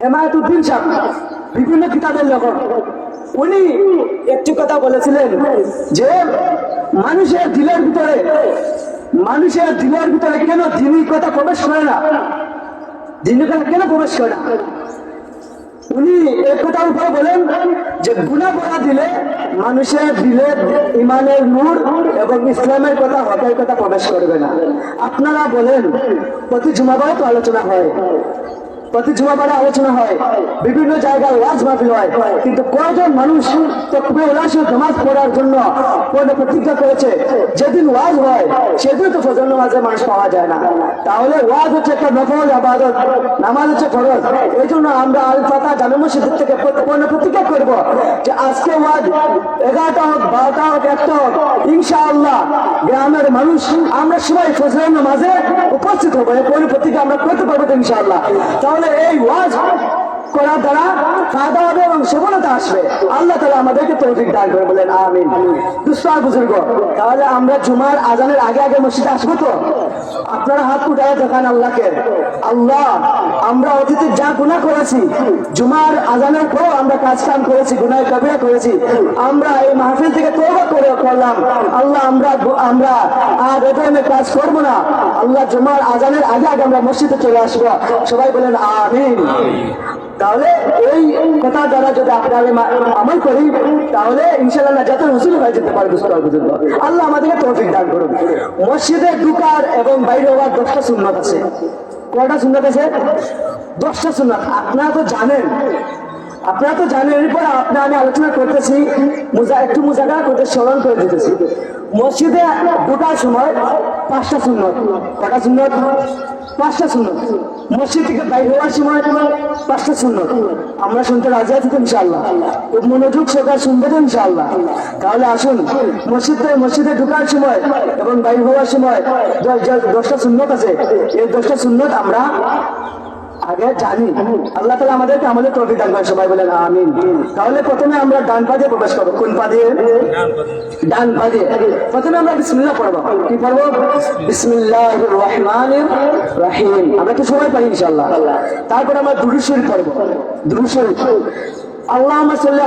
হেমায়তুদ্দিন সাহেব, বিভিন্ন কিতাবের লেখক, উনি একটি কথা বলেছিলেন যে মানুষের দিলের ভিতরে, মানুষের দিলের ভিতরে কেন দিনী কথা প্রবেশ করে না? দিনী কথা কেন প্রবেশ করে না? উনি উপরে বলেন যে গুণা করা দিলে মানুষের দিলে ইমানের নূর এবং ইসলামের কথা, হকের কথা প্রবেশ করবে না। আপনারা বলেন, প্রতি জুমাবারে তো আলোচনা হয়। প্রতি জুমাবারে আলোচনা হয়। বিভিন্ন জায়গায় ওয়াজ মাহফিল হয়। কিন্তু কয়জন মানুষ তকবে উল্লাসের নামাজ পড়ার জন্য কোনো প্রতিজ্ঞা করেছে? যেদিন ওয়াজ হয়, সেদিন তো ফজর নামাজে মানুষ পাওয়া যায় না। তাহলে ওয়াজ হচ্ছে একটা নফল আবাদত, নামাজ হচ্ছে ফরজ। এই জন্য আমরা আল ফাতা জামে মসজিদ থেকে কোনো প্রতিজ্ঞা করব যে আজকে ওয়াজ এগারোটা হোক, বারোটা হোক, একটা হোক, ইনশাআল্লাহ গ্রামের মানুষ, আমরা সবাই ফজরের নামাজে উপস্থিত হব, এই প্রতিজ্ঞা আমরা করতে পারব তো ইনশাআল্লাহ। তাহলে এই ওয়াজ করার দ্বারা ফায়দা হবে এবং সফলতা আসবে। আল্লাহ তালা আমাদেরকে তৌফিক দান করে বলেন, আমিন। দুষ্পার বুজুর্গ, তাহলে আমরা জুমার আজানের আগে আগে মসজিদে আসব তো? আপনারা হাত উঠায় দেখান আল্লাহকে। আল্লাহ, আমরা অতীতে যা গুণা করেছি, জুমার আজানের পর আমরা কাজ কাম করেছি গুনায় কাবিরা করেছি। আমরা এই মাহফিল থেকে তৌবা করে করলাম। আল্লাহ, আমরা আমরা আর এ ধরনের কাজ করব না। আল্লাহ, জুমার আজানের আগে আগে আমরা মসজিদে চলে আসব। সবাই বলেন আমিন। তাহলে এই কথা দ্বারা যদি আপনারা আমল করি, তাহলে ইনশাল্লাহ যাতে রসুল হয়ে যেতে পারে বুঝতে পারব আল্লাহ আমাদেরকে তৌফিক দান করুন। মসজিদে ঢুকার এবং বাইরে হওয়ার দশটা সুন্নত আছে। কয়টা সুন্নত আছে? দশটা সুন্নত। আপনারা তো জানেন। আপনারা তো জানেন। এরপর আপনার আমি আলোচনা করতেছি। একটু মুজাকা করতে স্মরণ করে দিতেছি। মসজিদে ঢোকার সময় পাঁচটা সুন্নত। কটা সুন্নত? পাঁচটা সুন্নত। মসজিদ থেকে বাইরে হওয়ার সময় পাঁচটা সুন্নত। আমরা শুনতে রাজি আছি তো ইনশাআল্লাহ। খুব মনোযোগ সরকার শুনবে তো ইনশাআল্লাহ। তাহলে আসুন, মসজিদে মসজিদে ঢোকার সময় এবং বাইরে হওয়ার সময় দশটা সুন্নত আছে। এই দশটা সুন্নত আমরা আগে জানি। আল্লাহ তালা আমাদেরকে আমাদের দান সবাই বলেন আমিন। তাহলে প্রথমে আমরা ডান পা দিয়ে প্রবেশ করব। কোন পা দিয়ে ডান পা দিয়ে প্রথমে আমরা বিসমিল্লাহ পড়ব। কি পড়ব? বিসমিল্লাহ রহমান রাহিম। আমরা তো সবাই ইনশাল্লাহ তারপর আমরা পড়ব। আল্লাহ সাল্লাহ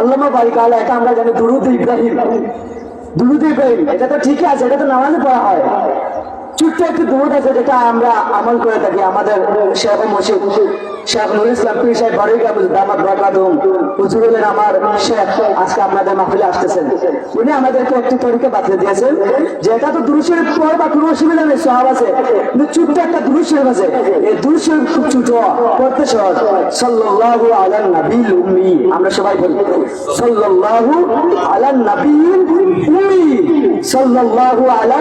আল্লাহ আল্লাহ এটা আমরা জানি দুরুদ ইব্রাহিম। দুরুদ ইব্রাহিম, এটা তো ঠিকই আছে, এটা তো নামাজে পড়া হয়। ছোট্ট একটি দৌড় আছে যেটা আমরা আমল করে থাকি আমাদের শেখ মসজিদ শেখ নুরুল ইসলাম পীর সাহেব বারুই গাবুল দামাত বাকাদুম হুজুর হলেন আমার শেখ। আজকে আপনাদের মাহফিলে আসতেছেন। উনি আমাদেরকে একটি তরিকে বাতলে দিয়েছেন যে এটা তো দুরুশের পর বা কোনো অসুবিধা নেই সব আছে। ছোট্ট একটা দুরুশের আছে এই দুরুশের খুব ছোট, পড়তে সহজ। সাল্লাল্লাহু আলা নবীল উম্মি। আমরা সবাই বলি, সাল্লাল্লাহু আলা নবীল উম্মি। সাল্লাল্লাহু আলা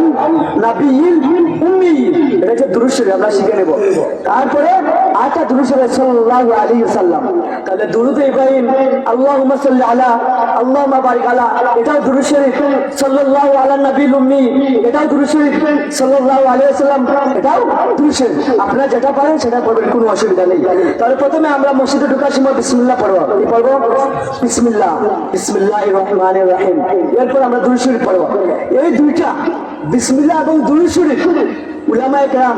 নবীল আপনারা যেটা পারেন, সেটা পড়বেন কোনো অসুবিধা নেই। তাহলে প্রথমে আমরা মসজিদে ঢোকার সময় বিসমিল্লাহ পড়ব। কি পড়ব? বিসমিল্লাহ রহিম। এরপর আমরা দুরুদ পড়ব। এই দুইটা বিসমিল্লাহ এবং দুরুদ শরীফ উলামায়ে কেরাম,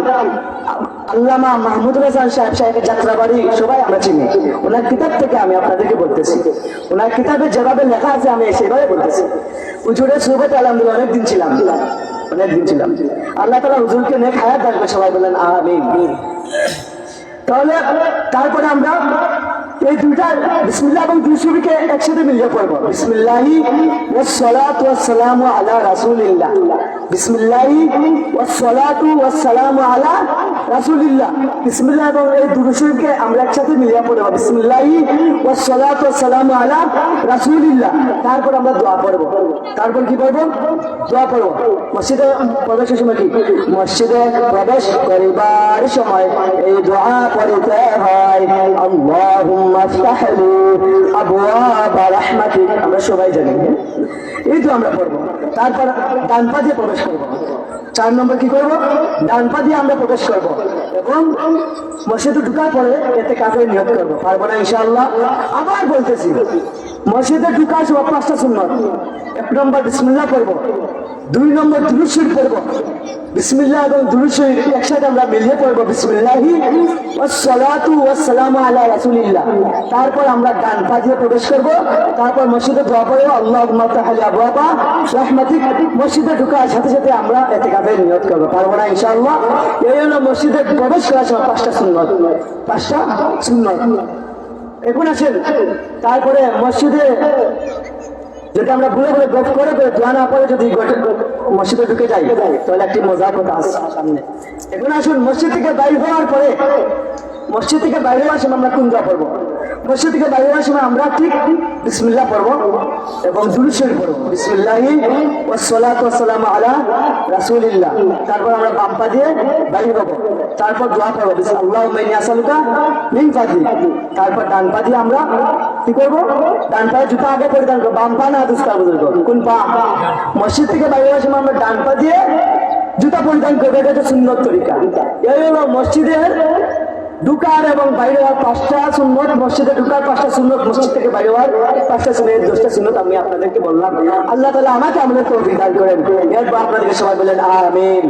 আল্লামা মাহমুদ সাহেব সাহেবের সবাই আমরা চিনি। ওনার কিতাব থেকে আমি আপনাদেরকে বলতেছি। ওনার কিতাবে যেভাবে লেখা আছে, আমি সেভাবে বলতেছি। আলহামদুলিল্লাহ অনেকদিন ছিলাম। অনেকদিন ছিলাম। আল্লাহ তালা হুজুরকে নেক হায়াত থাকবে সবাই বলেন আমিন। তাহলে তারপরে আমরা এই দুইটা বিসমিল্লাহ এবং দুইশোকে একসাথে মিলিয়ে পড়ব। বিসমিল্লাহি ওয়াসসালাতু ওয়াসসালামু আলা রাসূলিল্লাহ। বিসমিল্লাহি ওয়াসসালাতু ওয়াসসালামু আলা রাসূলিল্লাহ আমরা একসাথে মিলিয়ে পড়ব তারপর আমরা দোয়া পড়ব। তারপর কি পড়ব? মসজিদে প্রবেশ করিবার সময় এই দোয়া পড়তে হয়। আমরা সবাই জানি এই তো আমরা পড়ব। তারপর ডান পা দিয়ে প্রবেশ করব। চার নম্বর কি করব? ডান পা দিয়ে আমরা প্রবেশ করব। এবং মসজিদে ঢুকার পরে এতে কাজে নিয়োগ করব। পারব না ইনশাআল্লাহ? আবার বলতেছি। মসজিদে ঢুকার সময় পাঁচটা সুন্নত। এক নম্বর বিসমিল্লাহ পড়ব, দুই নম্বর দুরুশরীফ পড়ব। বিসমিল্লাহ এবং দুরুশরীফ একসাথে আমরা মিলিয়ে পড়ব বিসমিল্লাহি ওয়াসসালাতু ওয়াসসালামু আলা রাসূলিল্লাহ। তারপর আমরা পা দিয়ে প্রবেশ করব, তারপর মসজিদে দোয়া পড়ব, আল্লাহুম্মা তাহালি আবওয়াবা, রাহমাতিক। মসজিদে ঢোকার সাথে সাথে আমরা এতেকাফের নিয়ত করব, পারব না ইনশাআল্লাহ। এই হলো মসজিদে প্রবেশ করার সময় পাঁচটা সুন্নত। পাঁচটা সুন্নত। এখন আসেন। তারপরে মসজিদে, যেটা আমরা ভুলে ভুলে গপ করে করে দোয়া না পরে যদি মসজিদে ঢুকে যাই, তাহলে একটি মজার কথা আসছে সামনে। এখন আসুন, মসজিদ থেকে বাইরে হওয়ার পরে, মসজিদ থেকে বাইরে সময় আমরা কোন দোয়া পড়ব? মসজিদ থেকে হওয়ার সময় আমরা ঠিক বিসমিল্লাহ পড়ব এবং দুরুশ্বরী পড়ব। বিসমিল্লাহি ওয়াসসালাতু ওয়াসসালামু আলা রাসূলিল্লাহ। তারপর আমরা বাম পা দিয়ে বাইরে হব তারপর দোয়া করব আল্লাহ মেনি আসালুকা মিন ফাদলি। তারপর ডান পা দিয়ে আমরা কি করব? ডান পায়ে জুতা আগে পরিধান করব বাম পা না দুষ্কার বুজুর্গ কোন পা? মসজিদ থেকে বাইরে সময় আমরা ডান পা দিয়ে জুতা পরিধান করব। এটা হচ্ছে সুন্নত তরিকা। এই হলো মসজিদের ঢুকার এবং বাইরে হওয়ার পাঁচটা সুন্নত মসজিদে ঢুকার পাঁচটা সুন্নত মসজিদ থেকে বাইরে হওয়ার পাঁচটা সুন্দর দশটা সুন্নত আমি আপনাদেরকে বললাম। আল্লাহ তালা আমাকে আমাদের তৌফিক দান করেন। এরপর আপনাদেরকে সবাই বলেন, আমিন।